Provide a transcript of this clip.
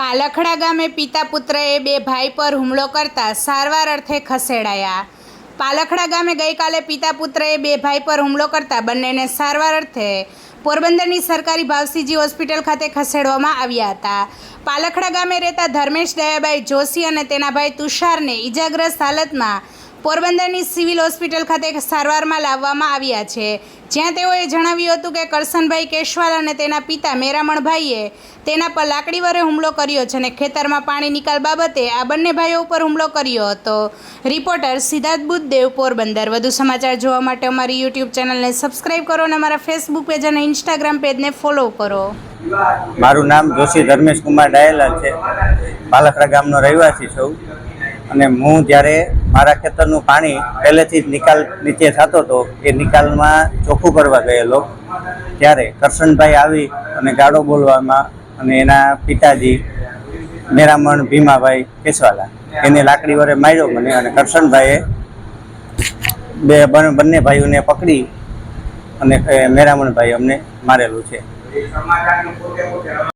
પાલખડા ગામે પિતા પુત્રએ બે ભાઈ પર હુમલો કરતા સારવાર અર્થે ખસેડાયા. પાલખડા ગામે ગઈકાલે પિતા પુત્રએ બે ભાઈ પર હુમલો કરતા બંનેને સારવાર અર્થે પોરબંદરની સરકારી ભાવસીજી હોસ્પિટલ ખાતે ખસેડવામાં આવ્યા હતા. પાલખડા ગામે રહેતા ધર્મેશ દયાભાઈ જોશી અને તેના ભાઈ તુષારને ઈજાગ્રસ્ત હાલતમાં પોરબંદરની સિવિલ હોસ્પિટલ ખાતે સારવારમાં લાવવામાં આવ્યા છે. જ્યાં તેઓએ જણાવ્યું હતું કે કરસનભાઈ કેશવાલ અને તેના પિતા મેરામણભાઈએ તેના પર લાકડી વરે હુમલો કર્યો છે અને ખેતરમાં પાણી નિકાલ બાબતે આ બંને ભાઈઓ ઉપર હુમલો કર્યો હતો. રિપોર્ટર સિદ્ધાર્થ બુદ્ધદેવ, પોરબંદર. વધુ સમાચાર જોવા માટે અમારી યુટ્યુબ ચેનલને સબસ્ક્રાઈબ કરો અને અમારા ફેસબુક પેજ અને ઇન્સ્ટાગ્રામ પેજને ફોલો કરો. મારું નામ જોશી ધર્મેશ કુમાર ડાયેલા છે. પાલખરા ગામનો રહેવાસી છું. અને હું જ્યારે મારા ખેતરનું પાણી પહેલેથી જ નિકાલ નીચે થતો હતો, એ નિકાલમાં ચોખ્ખું કરવા ગયેલો. ત્યારે કરશનભાઈ આવી અને ગાડો બોલવામાં અને એના પિતાજી મેરામણ ભીમાભાઈ કેસવાલા, એને લાકડી વડે માર્યો મને અને કરશનભાઈએ બે બંને ભાઈઓને પકડી અને મેરામણભાઈ અમને મારેલું છે.